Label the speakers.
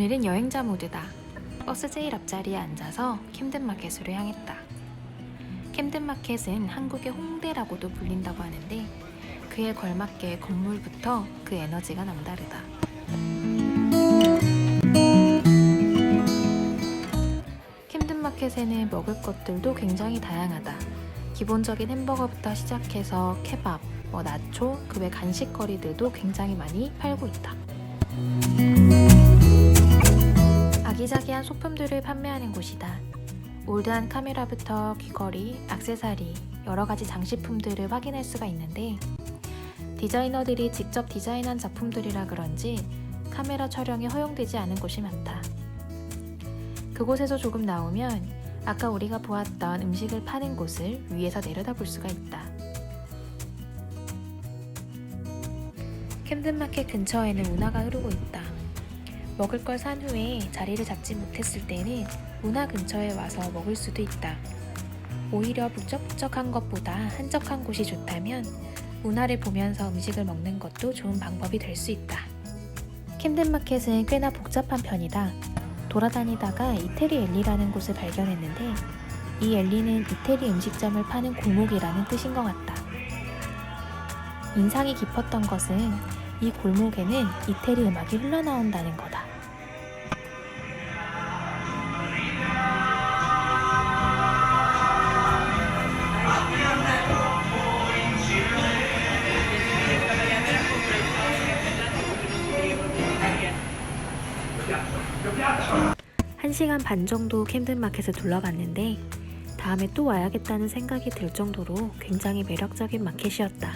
Speaker 1: 오늘은 여행자 모드다. 버스 제일 앞자리에 앉아서 캠든마켓으로 향했다. 캠든마켓은 한국의 홍대라고도 불린다고 하는데 그에 걸맞게 건물부터 그 에너지가 남다르다. 캠든마켓에는 먹을 것들도 굉장히 다양하다. 기본적인 햄버거부터 시작해서 케밥, 뭐 나초, 그 외 간식거리들도 굉장히 많이 팔고 있다. 아기자기한 소품들을 판매하는 곳이다. 올드한 카메라부터 귀걸이, 액세서리, 여러 가지 장식품들을 확인할 수가 있는데 디자이너들이 직접 디자인한 작품들이라 그런지 카메라 촬영이 허용되지 않은 곳이 많다. 그곳에서 조금 나오면 아까 우리가 보았던 음식을 파는 곳을 위에서 내려다 볼 수가 있다. 캠든마켓 근처에는 운하가 흐르고 있다. 먹을 걸 산 후에 자리를 잡지 못했을 때는 운하 근처에 와서 먹을 수도 있다. 오히려 북적북적한 것보다 한적한 곳이 좋다면 운하를 보면서 음식을 먹는 것도 좋은 방법이 될 수 있다. 캠든마켓은 꽤나 복잡한 편이다. 돌아다니다가 이태리 엘리라는 곳을 발견했는데 이 엘리는 이태리 음식점을 파는 골목이라는 뜻인 것 같다. 인상이 깊었던 것은 이 골목에는 이태리 음악이 흘러나온다는 거다. 한 시간 반 정도 캠든마켓을 둘러봤는데 다음에 또 와야겠다는 생각이 들 정도로 굉장히 매력적인 마켓이었다.